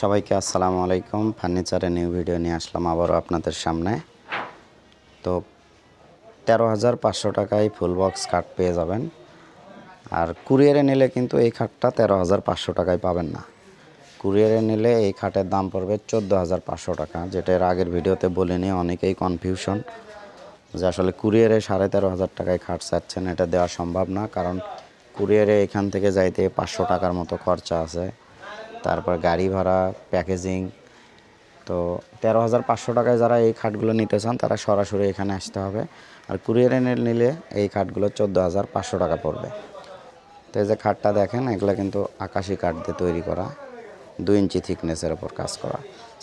সবাইকে আসসালামু আলাইকুম। ফার্নিচারের নিউ ভিডিও নিয়ে আসলাম আবারও আপনাদের সামনে। তো তেরো হাজার পাঁচশো টাকায় ফুল বক্স কাঠ পেয়ে যাবেন। আর কুরিয়ারে নিলে কিন্তু এই খাটটা তেরো হাজার পাঁচশো টাকায় পাবেন না। কুরিয়ারে নিলে এই খাটের দাম পড়বে চোদ্দ হাজার পাঁচশো টাকা, যেটা এর আগের ভিডিওতে বলে বলিনি, অনেকেই কনফিউশন যে আসলে কুরিয়ারে সাড়ে তেরো হাজার টাকায় খাট চাচ্ছেন, এটা দেওয়া সম্ভব না। কারণ কুরিয়ারে এখান থেকে যাইতে পাঁচশো টাকার মতো খরচা আছে। তারপর গাড়ি ভাড়া প্যাকেজিং তো তেরো হাজার পাঁচশো টাকায় যারা এই খাটগুলো নিতে চান, তারা সরাসরি এখানে আসতে হবে। আর কুরিয়ারে নিলে এই খাটগুলো চোদ্দ হাজার পাঁচশো টাকা পড়বে। তো এই যে খাটটা দেখেন, এগুলো কিন্তু আকাশি কাঠ দিয়ে তৈরি করা। দুই ইঞ্চি থিকনেসের ওপর কাজ করা।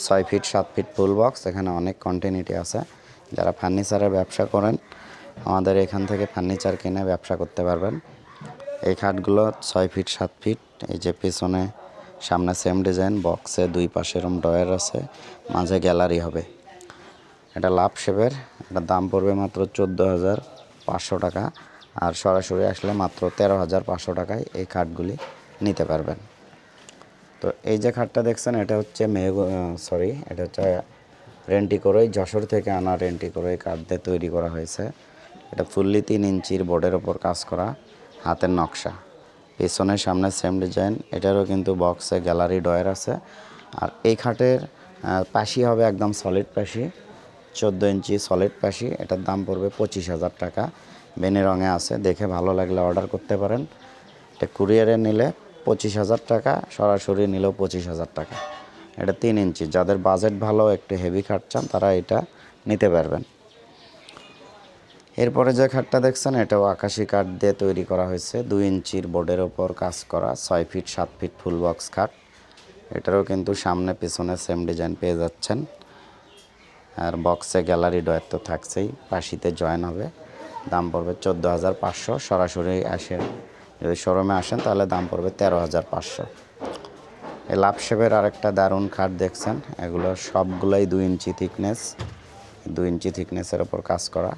ছয় ফিট, সাত ফিট ফুল বক্স, এখানে অনেক কন্টিনিউটি আছে। যারা ফার্নিচারের ব্যবসা করেন, আমাদের এখান থেকে ফার্নিচার কিনে ব্যবসা করতে পারবেন। এই খাটগুলো ছয় ফিট, সাত ফিট, এই যে পেছনে সামনে সেম ডিজাইন বক্সে দুই পাশে এরম ডয়ার আছে, মাঝে গ্যালারি হবে। এটা লাভ শেপের এটার দাম পড়বে মাত্র চোদ্দ হাজার পাঁচশো টাকা, আর সরাসরি আসলে মাত্র তেরো হাজার পাঁচশো টাকায় এই খাটগুলি নিতে পারবেন। তো এই যে খাটটা দেখছেন, এটা হচ্ছে মেহগো সরি এটা হচ্ছে রেন্টি করে যশোর থেকে আনা রেন্টি করে কাঠ দিয়ে তৈরি করা হয়েছে। এটা ফুললি তিন ইঞ্চির বোর্ডের ওপর কাজ করা, হাতের নকশা। পেছনের সামনে সেম ডিজাইন এটারও কিন্তু বক্সে গ্যালারি ডয়ার আছে। আর এই খাটের পাশি হবে একদম সলিড পাশি, চোদ্দ ইঞ্চি সলিড পাশি, এটার দাম পড়বে পঁচিশ হাজার টাকা। বেনে রঙে আছে, দেখে ভালো লাগলে অর্ডার করতে পারেন। এটা কুরিয়ারে নিলে পঁচিশ হাজার টাকা, সরাসরি নিলেও পঁচিশ হাজার টাকা। এটা তিন ইঞ্চি, যাদের বাজেট ভালো, একটু হেভি খাট চান, তারা এটা নিতে পারবেন। এরপরে যে খাটটা দেখছেন, এটাও আকাশি কাঠ দিয়ে তৈরি করা হয়েছে। দুই ইঞ্চির বোর্ডের ওপর কাজ করা, ছয় ফিট, সাত ফিট ফুল বক্স খাট। এটারও কিন্তু সামনে পিছনে সেম ডিজাইন পেয়ে যাচ্ছেন। আর বক্সে গ্যালারি ডয়ার তো থাকছেই পাশিতে জয়েন হবে। দাম পড়বে চোদ্দ হাজার পাঁচশো, সরাসরি আসেন যদি শোরুমে আসেন, তাহলে দাম পড়বে তেরো হাজার পাঁচশো। এই লাভ শেপের আরেকটা দারুণ খাট দেখছেন, এগুলো সবগুলোই দুই ইঞ্চি থিকনেস দুই ইঞ্চি থিকনেসের ওপর কাজ করা।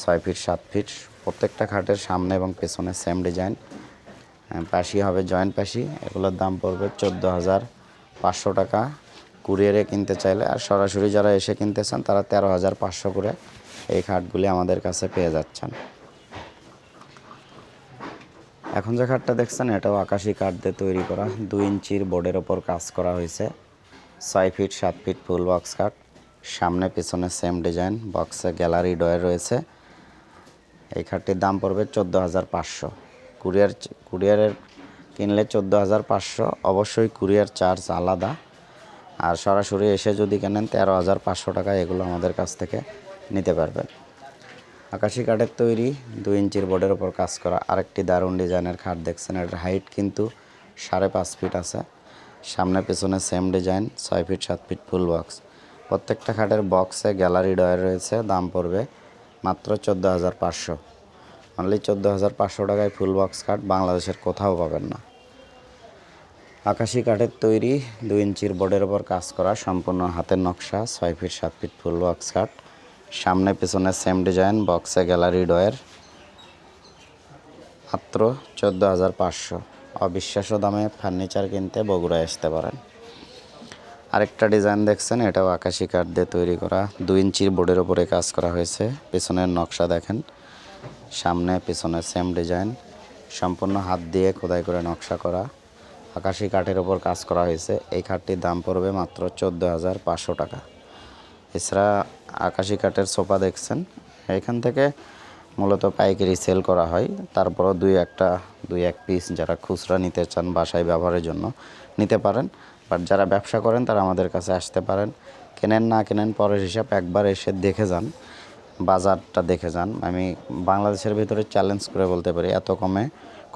ছয় ফিট, সাত ফিট। প্রত্যেকটা খাটের সামনে এবং পেছনে সেম ডিজাইন পাশি হবে জয়েন্ট পাশি। এগুলোর দাম পড়বে চোদ্দ হাজার পাঁচশো টাকা। কুরিয়ারে কিনতে চাইলে আর সরাসরি যারা এসে কিনতে চান, তারা তেরো হাজার পাঁচশো করে এই খাটগুলি আমাদের কাছে পেয়ে যাচ্ছেন। এখন যে খাটটা দেখছেন, এটাও আকাশি কাঠ দিয়ে তৈরি করা। দুই ইঞ্চির বোর্ডের ওপর কাজ করা হয়েছে। ছয় ফিট, সাত ফিট ফুল বক্স কাঠ সামনে, পিছনে সেম ডিজাইন বক্সে গ্যালারি ডয়ার রয়েছে। এই খাটটির দাম পড়বে চোদ্দ হাজার পাঁচশো। কুরিয়ার কুরিয়ারের কিনলে চোদ্দ হাজার পাঁচশো, অবশ্যই কুরিয়ার চার্জ আলাদা। আর সরাসরি এসে যদি কেনেন তেরো হাজার পাঁচশো টাকা এগুলো আমাদের কাছ থেকে নিতে পারবেন। আকাশি কাঠের তৈরি দুই ইঞ্চির বোর্ডের ওপর কাজ করা আরেকটি দারুণ ডিজাইনের খাট দেখছেন। এটার হাইট কিন্তু সাড়ে পাঁচ ফিট আছে। সামনে পেছনে সেম ডিজাইন, ছয় ফিট, সাত ফিট ফুল বক্স। প্রত্যেকটা খাটের বক্সে গ্যালারি ডয়ার রয়েছে, দাম পড়বে মাত্র চোদ্দ হাজার পাঁচশো। অনলি চোদ্দ হাজার পাঁচশো টাকায় ফুল বক্স খাট বাংলাদেশের কোথাও পাবেন না। আকাশি কাঠের তৈরি দুই ইঞ্চির বোর্ডের ওপর কাজ করা সম্পূর্ণ হাতের নকশা, ছয় ফিট, সাত ফিট ফুল বক্স কাঠ। সামনে পিছনে সেম ডিজাইন বক্সে গ্যালারি ডয়ের মাত্র চোদ্দ হাজার পাঁচশো। অবিশ্বাস্য দামে ফার্নিচার কিনতে বগুড়ায় আসতে পারেন। আরেকটা ডিজাইন দেখছেন, এটাও আকাশি কাঠ দিয়ে তৈরি করা। দুই ইঞ্চির বোর্ডের ওপরে কাজ করা হয়েছে। পেছনের নকশা দেখেন, সামনে, পিছনে সেম ডিজাইন সম্পূর্ণ হাত দিয়ে খোদাই করে নকশা করা। আকাশি কাঠের ওপর কাজ করা হয়েছে। এই খাটটির দাম পড়বে মাত্র চোদ্দ হাজার পাঁচশো টাকা। এছাড়া আকাশি কাঠের সোফা দেখছেন, এখান থেকে মূলত পাইকারি সেল করা হয়। তারপরও দুই একটা, দুই এক পিস যারা খুচরা নিতে চান বাসায় ব্যবহারের জন্য নিতে পারেন। বাট যারা ব্যবসা করেন, তারা আমাদের কাছে আসতে পারেন। কেনেন না কেনেন, পরের হিসাব একবার এসে দেখে যান, বাজারটা দেখে যান। আমি বাংলাদেশের ভিতরে চ্যালেঞ্জ করে বলতে পারি, এত কমে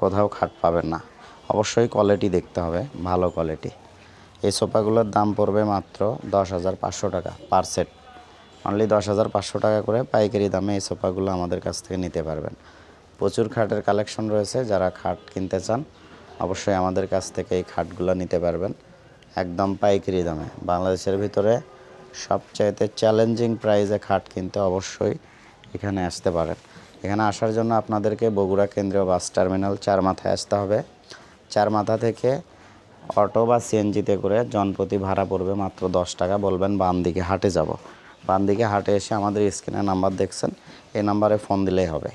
কোথাও খাট পাবেন না। অবশ্যই কোয়ালিটি দেখতে হবে, ভালো কোয়ালিটি এই সোফাগুলোর দাম পড়বে মাত্র দশ হাজার পাঁচশো টাকা পার সেট অনলি দশ হাজার পাঁচশো টাকা করে পাইকারি দামে এই সোফাগুলো আমাদের কাছ থেকে নিতে পারবেন। প্রচুর খাটের কালেকশন রয়েছে, যারা খাট কিনতে চান, অবশ্যই আমাদের কাছ থেকে এই খাটগুলো নিতে পারবেন। একদম পাইকারি দামে। বাংলাদেশের ভিতরে সবচাইতে চ্যালেঞ্জিং প্রাইসে খাট কিনতে অবশ্যই এখানে আসতে পারেন। এখানে আসার জন্য আপনাদেরকে বগুড়া কেন্দ্রীয় বাস টার্মিনাল চার মাথায় আসতে হবে। চার মাথা থেকে অটো বা সিএনজিতে করে জনপ্রতি ভাড়া পড়বে মাত্র দশ টাকা। বলবেন বাম দিকে হাটে যাব। বাম দিকে হাটে এসে আমাদের স্ক্রিনে নাম্বার দেখছেন, এই নাম্বারে ফোন দিলেই হবে।